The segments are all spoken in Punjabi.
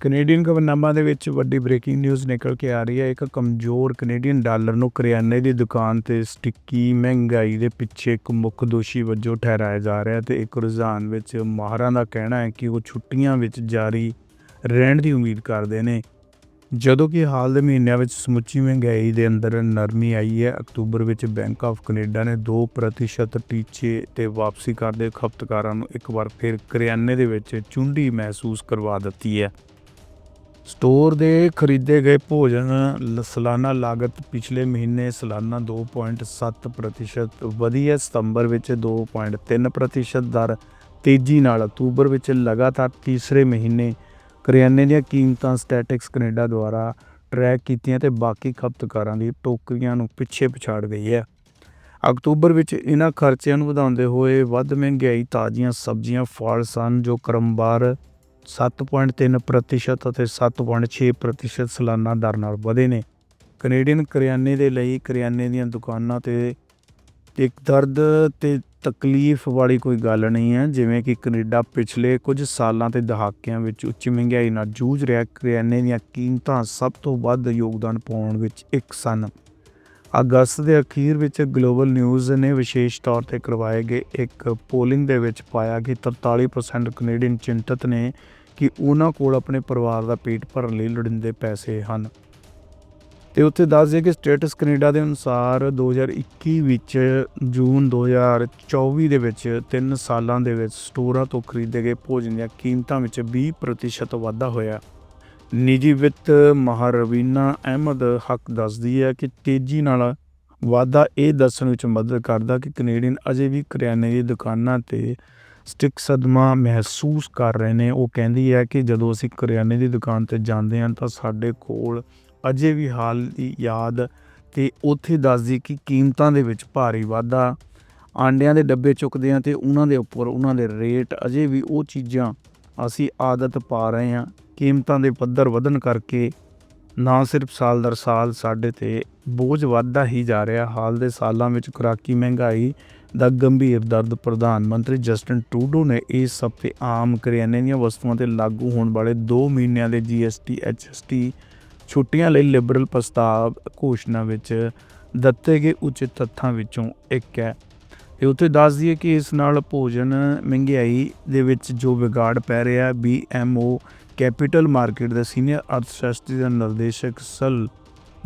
ਕੈਨੇਡੀਅਨ ਖਬਰਨਾਮਾ ਦੇ ਵਿੱਚ ਵੱਡੀ ਬ੍ਰੇਕਿੰਗ ਨਿਊਜ਼ ਨਿਕਲ ਕੇ ਆ ਰਹੀ ਹੈ। ਇੱਕ ਕਮਜ਼ੋਰ ਕੈਨੇਡੀਅਨ ਡਾਲਰ ਨੂੰ ਕਰਿਆਨੇ ਦੀ ਦੁਕਾਨ ਤੇ ਸਟਿੱਕੀ ਮਹਿੰਗਾਈ ਦੇ ਪਿੱਛੇ ਇੱਕ ਮੁੱਖ ਦੋਸ਼ੀ ਵਜੋਂ ਠਹਿਰਾਇਆ ਜਾ ਰਿਹਾ ਹੈ ਤੇ ਇੱਕ ਰੁਝਾਨ ਵਿੱਚ ਮਾਹਰਾਂ ਦਾ ਕਹਿਣਾ ਹੈ ਕਿ ਉਹ ਛੁੱਟੀਆਂ ਵਿੱਚ ਜਾਰੀ ਰਹਿਣ ਦੀ ਉਮੀਦ ਕਰਦੇ ਨੇ। ਜਦੋਂ ਕਿ ਹਾਲ ਦੇ ਮਹੀਨਿਆਂ ਵਿੱਚ ਸਮੁੱਚੀ ਮਹਿੰਗਾਈ ਦੇ ਅੰਦਰ ਨਰਮੀ ਆਈ ਹੈ, ਅਕਤੂਬਰ ਵਿੱਚ ਬੈਂਕ ਆਫ ਕੈਨੇਡਾ ਨੇ 2% ਟੀਚੇ ਤੇ ਵਾਪਸੀ ਕਰਦੇ ਖਪਤਕਾਰਾਂ ਨੂੰ ਇੱਕ ਵਾਰ ਫਿਰ ਕਰਿਆਨੇ ਦੇ ਵਿੱਚ ਚੁੰਡੀ ਮਹਿਸੂਸ ਕਰਵਾ ਦਿੱਤੀ ਹੈ। ਸਟੋਰ ਦੇ ਖਰੀਦੇ ਗਏ ਭੋਜਨ ਲ- ਸਾਲਾਨਾ ਲਾਗਤ ਪਿਛਲੇ ਮਹੀਨੇ ਸਾਲਾਨਾ 2.7% ਵਧੀ ਹੈ ਸਤੰਬਰ ਵਿੱਚ 2.3% ਦਰ ਤੇਜ਼ੀ ਨਾਲ, ਅਕਤੂਬਰ ਵਿੱਚ ਲਗਾਤਾਰ ਤੀਸਰੇ ਮਹੀਨੇ ਕਰਿਆਨੇ ਦੀਆਂ ਕੀਮਤਾਂ ਸਟੈਟਿਕਸ ਕੈਨੇਡਾ ਦੁਆਰਾ ਟਰੈਕ ਕੀਤੀਆਂ ਤੇ ਬਾਕੀ ਖਪਤਕਾਰਾਂ ਦੀ ਟੋਕਰੀਆਂ ਨੂੰ ਪਿੱਛੇ ਪਛਾੜ ਗਈ ਹੈ। ਅਕਤੂਬਰ ਵਿੱਚ ਇਹਨਾਂ ਖਰਚਿਆਂ ਨੂੰ ਵਧਾਉਂਦੇ ਹੋਏ ਵੱਧ ਮਹਿੰਗਾਈ ਤਾਜ਼ੀਆਂ ਸਬਜ਼ੀਆਂ, ਫਲ ਸਨ ਜੋ ਕਰਮਬਾਰ 7.3% ਅਤੇ 7.6% ਸਾਲਾਨਾ ਦਰ ਨਾਲ ਵਧੇ ਨੇ। ਕੈਨੇਡੀਅਨ ਕਰਿਆਨੇ ਦੇ ਲਈ ਕਰਿਆਨੇ ਦੀਆਂ ਦੁਕਾਨਾਂ ਤੇ ਇੱਕ ਦਰਦ ਤੇ ਤਕਲੀਫ ਵਾਲੀ ਕੋਈ ਗੱਲ ਨਹੀਂ ਹੈ, ਜਿਵੇਂ ਕਿ ਕੈਨੇਡਾ ਪਿਛਲੇ ਕੁਝ ਸਾਲਾਂ ਤੇ ਦਹਾਕਿਆਂ ਵਿੱਚ ਉੱਚ ਮਹਿੰਗਾਈ ਨਾਲ ਜੂਝ ਰਿਹਾ ਕਰਿਆਨੇ ਦੀਆਂ ਕੀਮਤਾਂ ਸਭ ਤੋਂ ਵੱਧ ਯੋਗਦਾਨ ਪਾਉਣ ਵਿੱਚ ਇੱਕ ਸਨ। ਅਗਸਤ ਦੇ ਅਖੀਰ ਵਿੱਚ ਗਲੋਬਲ ਨਿਊਜ਼ ਨੇ ਵਿਸ਼ੇਸ਼ ਤੌਰ ਤੇ ਕਰਵਾਏ ਗਏ ਇੱਕ ਪੋਲਿੰਗ ਦੇ ਵਿੱਚ ਪਾਇਆ ਕਿ 43% ਕੈਨੇਡੀਅਨ ਚਿੰਤਤ ਨੇ ਕਿ ਉਹਨਾਂ ਕੋਲ ਆਪਣੇ ਪਰਿਵਾਰ ਦਾ ਪੇਟ ਭਰਨ ਲਈ ਲੋੜੀਂਦੇ ਪੈਸੇ ਹਨ। ਤੇ ਉੱਥੇ ਦੱਸ ਦਈਏ ਕਿ ਸਟੇਟਸ ਕੈਨੇਡਾ ਦੇ ਅਨੁਸਾਰ 2021 ਵਿੱਚ, ਜੂਨ 2024 ਦੇ ਵਿੱਚ 3 ਸਾਲਾਂ ਦੇ ਵਿੱਚ ਸਟੋਰਾਂ ਤੋਂ ਖਰੀਦੇ ਗਏ ਭੋਜਨ ਦੀਆਂ ਕੀਮਤਾਂ ਵਿੱਚ 20% ਵਾਧਾ ਹੋਇਆ। ਨਿੱਜੀ ਵਿੱਤ ਮਾਹਰ ਰਵੀਨਾ ਅਹਿਮਦ ਹੱਕ ਦੱਸਦੀ ਹੈ ਕਿ ਤੇਜ਼ੀ ਨਾਲ ਵਾਧਾ ਇਹ ਦੱਸਣ ਵਿੱਚ ਮਦਦ ਕਰਦਾ ਕਿ ਕੈਨੇਡੀਅਨ ਅਜੇ ਵੀ ਕਰਿਆਨੇ ਦੀ ਦੁਕਾਨਾਂ ਤੇ ਸਟਿਕ ਸਦਮਾ ਮਹਿਸੂਸ ਕਰ ਰਹੇ ਨੇ। ਉਹ ਕਹਿੰਦੀ ਹੈ ਕਿ ਜਦੋਂ ਅਸੀਂ ਕਰਿਆਨੇ ਦੀ ਦੁਕਾਨ ਤੇ ਜਾਂਦੇ ਹਾਂ ਤਾਂ ਸਾਡੇ ਕੋਲ ਅਜੇ ਵੀ ਹਾਲ ਦੀ ਯਾਦ ਤੇ ਉੱਥੇ ਦੱਸਦੀ ਕਿ ਕੀਮਤਾਂ ਦੇ ਵਿੱਚ ਭਾਰੀ ਵਾਧਾ। ਆਂਡਿਆਂ ਦੇ ਡੱਬੇ ਚੁੱਕਦੇ ਆ ਤੇ ਉਹਨਾਂ ਦੇ ਉੱਪਰ ਉਹਨਾਂ ਦੇ ਰੇਟ, ਅਜੇ ਵੀ ਉਹ ਚੀਜ਼ਾਂ ਅਸੀਂ ਆਦਤ ਪਾ ਰਹੇ ਹਾਂ। ਕੀਮਤਾਂ ਦੇ ਪੱਧਰ ਵਧਣ ਕਰਕੇ ਨਾ ਸਿਰਫ ਸਾਲ ਦਰ ਸਾਲ ਸਾਡੇ ਤੇ ਬੋਝ ਵੱਧਦਾ ਹੀ ਜਾ ਰਿਹਾ। ਹਾਲ ਦੇ ਸਾਲਾਂ ਵਿੱਚ ਖੁਰਾਕੀ ਮਹਿੰਗਾਈ ਦਾ ਗੰਭੀਰ ਦਰਦ ਪ੍ਰਧਾਨ ਮੰਤਰੀ ਜਸਟਿਨ ਟਰੂਡੋ ਨੇ ਇਸ ਹਫ਼ਤੇ ਆਮ ਕਰਿਆਨੇ ਦੀਆਂ ਵਸਤੂਆਂ ਤੇ ਲਾਗੂ ਹੋਣ ਵਾਲੇ 2 ਮਹੀਨਿਆਂ ਦੇ GST HST ਛੁੱਟੀਆਂ ਲਈ ਲਿਬਰਲ ਪ੍ਰਸਤਾਵ ਘੋਸ਼ਣਾ ਵਿੱਚ ਦਿੱਤੇ ਗਏ ਉਚਿਤ ਤੱਥਾਂ ਵਿੱਚੋਂ ਇੱਕ ਹੈ। ਤੇ ਉੱਥੇ ਦੱਸ ਦਈਏ ਕਿ ਇਸ ਨਾਲ ਭੋਜਨ ਮਹਿੰਗਾਈ ਦੇ ਵਿੱਚ ਜੋ ਵਿਗਾੜ ਪੈ ਰਿਹਾ ਹੈ BMO ਕੈਪੀਟਲ ਮਾਰਕੀਟ ਦੇ ਸੀਨੀਅਰ ਅਰਥਸ਼ਾਸਤਰੀ ਦਾ ਨਿਰਦੇਸ਼ਕ ਸਲ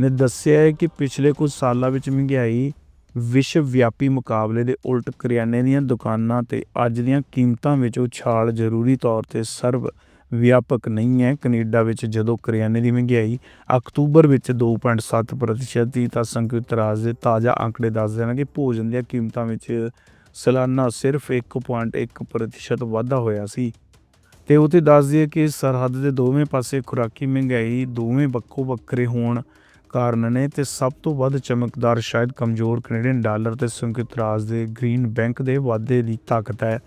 ਨੇ ਦੱਸਿਆ ਹੈ ਕਿ ਪਿਛਲੇ ਕੁਝ ਸਾਲਾਂ ਵਿੱਚ ਮਹਿੰਗਾਈ ਵਿਸ਼ਵ ਵਿਆਪੀ ਮੁਕਾਬਲੇ ਦੇ ਉਲਟ ਕਰਿਆਨੇ ਦੀਆਂ ਦੁਕਾਨਾਂ ਤੇ ਅੱਜ ਦੀਆਂ ਕੀਮਤਾਂ ਵਿੱਚ ਉਛਾਲ ਜ਼ਰੂਰੀ ਤੌਰ ਤੇ ਸਰਵ ਵਿਆਪਕ ਨਹੀਂ ਹੈ। ਕੈਨੇਡਾ ਵਿੱਚ ਜਦੋਂ ਕਰਿਆਨੇ ਦੀ ਮਹਿੰਗਾਈ ਅਕਤੂਬਰ ਵਿੱਚ 2.7% ਦੀ ਤਾਂ ਸੰਯੁਕਤ ਰਾਜ ਦੇ ਤਾਜ਼ਾ ਅੰਕੜੇ ਦੱਸਦੇ ਹਨ ਕਿ ਭੋਜਨ ਦੀਆਂ ਕੀਮਤਾਂ ਵਿੱਚ ਸਾਲਾਨਾ ਸਿਰਫ 1.1% ਵਾਧਾ ਹੋਇਆ ਸੀ। ਤੇ ਉਹ ਤੇ ਦੱਸ ਦਈਏ ਕਿ ਸਰਹੱਦ ਦੇ ਦੋਵੇਂ ਪਾਸੇ ਖੁਰਾਕੀ ਮਹਿੰਗਾਈ ਦੋਵੇਂ ਵੱਖੋ ਵੱਖਰੇ ਹੋਣ ਕਾਰਨ ਨੇ ਤੇ ਸਭ ਤੋਂ ਵੱਧ ਚਮਕਦਾਰ ਸ਼ਾਇਦ ਕਮਜ਼ੋਰ ਕੈਨੇਡੀਅਨ ਡਾਲਰ ਤੇ ਸੰਯੁਕਤ ਰਾਜ ਦੇ ਗ੍ਰੀਨ ਬੈਂਕ ਦੇ ਵਾਧੇ ਦੀ ਤਾਕਤ ਹੈ।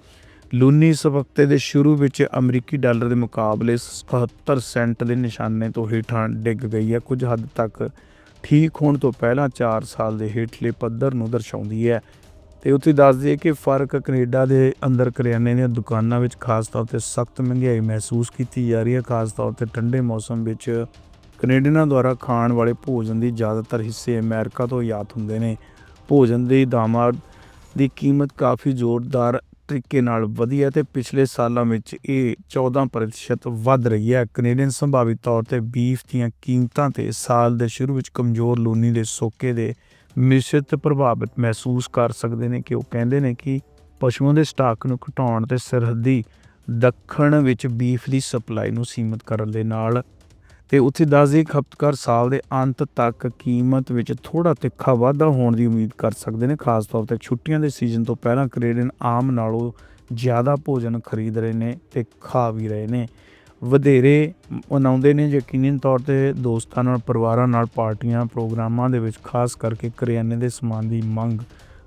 ਲੂਨੀ ਇਸ ਦੇ ਸ਼ੁਰੂ ਵਿੱਚ ਅਮਰੀਕੀ ਡਾਲਰ ਦੇ ਮੁਕਾਬਲੇ 77 ਸੈਂਟ ਦੇ ਨਿਸ਼ਾਨੇ ਤੋਂ ਹੇਠਾਂ ਡਿੱਗ ਗਈ ਹੈ। ਕੁਝ ਹੱਦ ਤੱਕ ਠੀਕ ਹੋਣ ਤੋਂ ਪਹਿਲਾਂ 4 ਸਾਲ ਦੇ ਹੇਠਲੇ ਪੱਧਰ ਨੂੰ ਦਰਸਾਉਂਦੀ ਹੈ। ਤੇ ਉੱਥੇ ਦੱਸ ਦਈਏ ਕਿ ਫ਼ਰਕ ਕੈਨੇਡਾ ਦੇ ਅੰਦਰ ਕਰਿਆਨੇ ਦੀਆਂ ਦੁਕਾਨਾਂ ਵਿੱਚ ਖਾਸ ਤੌਰ ਤੇ ਸਖਤ ਮਹਿੰਗਾਈ ਮਹਿਸੂਸ ਕੀਤੀ ਜਾ ਰਹੀ ਹੈ। ਖਾਸ ਤੌਰ ਤੇ ਠੰਡੇ ਮੌਸਮ ਵਿੱਚ ਕੈਨੇਡੀਅਨਾਂ ਦੁਆਰਾ ਖਾਣ ਵਾਲੇ ਭੋਜਨ ਦੀ ਜ਼ਿਆਦਾਤਰ ਹਿੱਸੇ ਅਮਰੀਕਾ ਤੋਂ ਆਯਾਤ ਹੁੰਦੇ ਨੇ। ਭੋਜਨ ਦੀ ਦਾਮਾਦ ਦੀ ਕੀਮਤ ਕਾਫੀ ਜ਼ੋਰਦਾਰ ਤਰੀਕੇ ਨਾਲ ਵਧੀ ਹੈ ਤੇ ਪਿਛਲੇ ਸਾਲਾਂ ਵਿੱਚ ਇਹ 14% ਵੱਧ ਰਹੀ ਹੈ। ਕੈਨੇਡੀਅਨ ਸੰਭਾਵਿਤ ਤੌਰ ਤੇ ਬੀਫ ਦੀਆਂ ਕੀਮਤਾਂ ਤੇ ਸਾਲ ਦੇ ਸ਼ੁਰੂ ਵਿੱਚ ਕਮਜ਼ੋਰ ਲੂਨੀ ਦੇ ਸੋਕੇ ਦੇ ਮਿਸ਼ਿਤ ਪ੍ਰਭਾਵਿਤ ਮਹਿਸੂਸ ਕਰ ਸਕਦੇ ਨੇ ਕਿ ਉਹ ਕਹਿੰਦੇ ਨੇ ਕਿ ਪਸ਼ੂਆਂ ਦੇ ਸਟਾਕ ਨੂੰ ਘਟਾਉਣ ਤੇ ਸਰਹੱਦੀ ਦੱਖਣ ਵਿੱਚ ਬੀਫ ਦੀ ਸਪਲਾਈ ਨੂੰ ਸੀਮਿਤ ਕਰਨ ਦੇ ਨਾਲ। ਤੇ ਉੱਥੇ ਦੱਸਦੇ ਖਪਤਕਾਰ ਸਾਲ ਦੇ ਅੰਤ ਤੱਕ ਕੀਮਤ ਵਿੱਚ ਥੋੜਾ ਤਿੱਖਾ ਵਾਧਾ ਹੋਣ ਦੀ ਉਮੀਦ ਕਰ ਸਕਦੇ ਨੇ। ਖਾਸ ਤੌਰ ਤੇ ਛੁੱਟੀਆਂ ਦੇ ਸੀਜ਼ਨ ਤੋਂ ਪਹਿਲਾਂ ਕੈਨੇਡੀਅਨ ਆਮ ਨਾਲੋਂ ਜ਼ਿਆਦਾ ਭੋਜਨ ਖਰੀਦ ਰਹੇ ਨੇ ਤੇ ਖਾ ਵੀ ਰਹੇ ਨੇ। ਵਧੇਰੇ ਮਨਾਉਂਦੇ ਨੇ ਯਕੀਨੀ ਤੌਰ ਤੇ ਦੋਸਤਾਂ ਨਾਲ, ਪਰਿਵਾਰਾਂ ਨਾਲ ਪਾਰਟੀਆਂ, ਪ੍ਰੋਗਰਾਮਾਂ ਦੇ ਵਿੱਚ, ਖਾਸ ਕਰਕੇ ਕਰਿਆਨੇ ਦੇ ਸਮਾਨ ਦੀ ਮੰਗ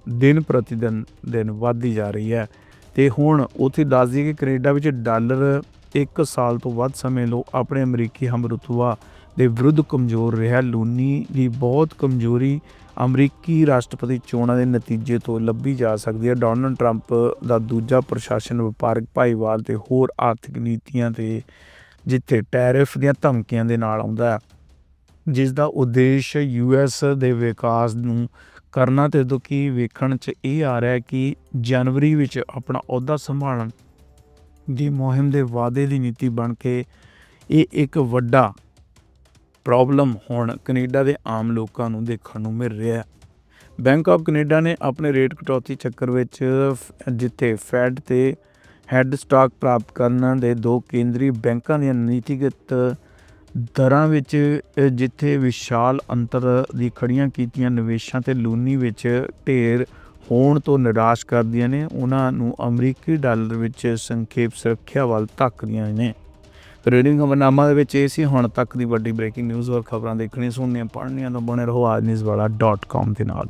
ਦਿਨ ਪ੍ਰਤੀ ਦਿਨ ਦਿਨ ਵੱਧਦੀ ਜਾ ਰਹੀ ਹੈ। ਤੇ ਹੁਣ ਉੱਥੇ ਦੱਸ ਦਈਏ ਕਿ ਕੈਨੇਡਾ ਵਿੱਚ ਡਾਲਰ ਇੱਕ ਸਾਲ ਤੋਂ ਵੱਧ ਸਮੇਂ ਲੋ ਆਪਣੇ ਅਮਰੀਕੀ ਹਮਰੁਤਬਾ ਦੇ ਵਿਰੁੱਧ ਕਮਜ਼ੋਰ ਰਿਹਾ। ਲੂਨੀ ਦੀ ਬਹੁਤ ਕਮਜ਼ੋਰੀ ਅਮਰੀਕੀ ਰਾਸ਼ਟਰਪਤੀ ਚੋਣਾਂ ਦੇ ਨਤੀਜੇ ਤੋਂ ਲੱਭੀ ਜਾ ਸਕਦੀ ਹੈ। ਡੋਨਲਡ ਟਰੰਪ ਦਾ ਦੂਜਾ ਪ੍ਰਸ਼ਾਸਨ ਵਪਾਰਕ ਭਾਈਵਾਲ ਤੇ ਹੋਰ ਆਰਥਿਕ ਨੀਤੀਆਂ ਤੇ ਜਿੱਥੇ ਟੈਰਿਫ ਦੀਆਂ ਧਮਕੀਆਂ ਦੇ ਨਾਲ ਆਉਂਦਾ ਹੈ, ਜਿਸ ਦਾ ਉਦੇਸ਼ ਯੂਐਸ ਦੇ ਵਿਕਾਸ ਨੂੰ ਕਰਨਾ ਤੇ ਜਦੋਂ ਕੀ ਵੇਖਣ 'ਚ ਇਹ ਆ ਰਿਹਾ ਕਿ ਜਨਵਰੀ ਵਿੱਚ ਆਪਣਾ ਅਹੁਦਾ ਸੰਭਾਲਣ ਦੀ ਮੁਹਿੰਮ ਦੇ ਵਾਅਦੇ ਦੀ ਨੀਤੀ ਬਣ ਕੇ ਇਹ ਇੱਕ ਵੱਡਾ ਪ੍ਰੋਬਲਮ ਹੁਣ ਕੈਨੇਡਾ ਦੇ ਆਮ ਲੋਕਾਂ ਨੂੰ ਦੇਖਣ ਨੂੰ ਮਿਲ ਰਿਹਾ ਹੈ। ਬੈਂਕ ਆਫ ਕੈਨੇਡਾ ਨੇ ਆਪਣੇ ਰੇਟ ਕਟੌਤੀ ਚੱਕਰ ਵਿੱਚ ਫ- ਜਿੱਥੇ ਫੈਡ ਤੇ ਹੈੱਡ ਸਟਾਕ ਪ੍ਰਾਪਤ ਕਰਨ ਦੇ ਦੋ ਕੇਂਦਰੀ ਬੈਂਕਾਂ ਦੀਆਂ ਨੀਤੀਗਤ ਦਰਾਂ ਵਿੱਚ ਜਿੱਥੇ ਵਿਸ਼ਾਲ ਅੰਤਰ ਦੀ ਖੜੀਆਂ ਕੀਤੀਆਂ ਨਿਵੇਸ਼ਾਂ ਤੇ ਲੂਨੀ ਵਿੱਚ ਢੇਰ ਹੋਣ ਤੋਂ ਨਿਰਾਸ਼ ਕਰਦੀਆਂ ਨੇ। ਉਹਨਾਂ ਨੂੰ ਅਮਰੀਕੀ ਡਾਲਰ ਵਿੱਚ ਸੰਖੇਪ ਸੁਰੱਖਿਆ ਵੱਲ ਧੱਕਦੀਆਂ ਨੇ। ਰੇਡਿੰਗ ਖਬਰਨਾਮਾ ਦੇ ਵਿੱਚ ਇਹ ਸੀ, ਹੁਣ ਤੱਕ ਦੀ ਵੱਡੀ ਬ੍ਰੇਕਿੰਗ ਨਿਊਜ਼ ਔਰ ਖਬਰਾਂ ਦੇਖਣੀਆਂ, ਸੁਣਨੀਆਂ, ਪੜ੍ਹਨੀਆਂ ਤਾਂ ਬਣੇ ਰਹੋ ਆਜਨਿਊਜ਼ ਵਾਲਾ .com ਦੇ ਨਾਲ।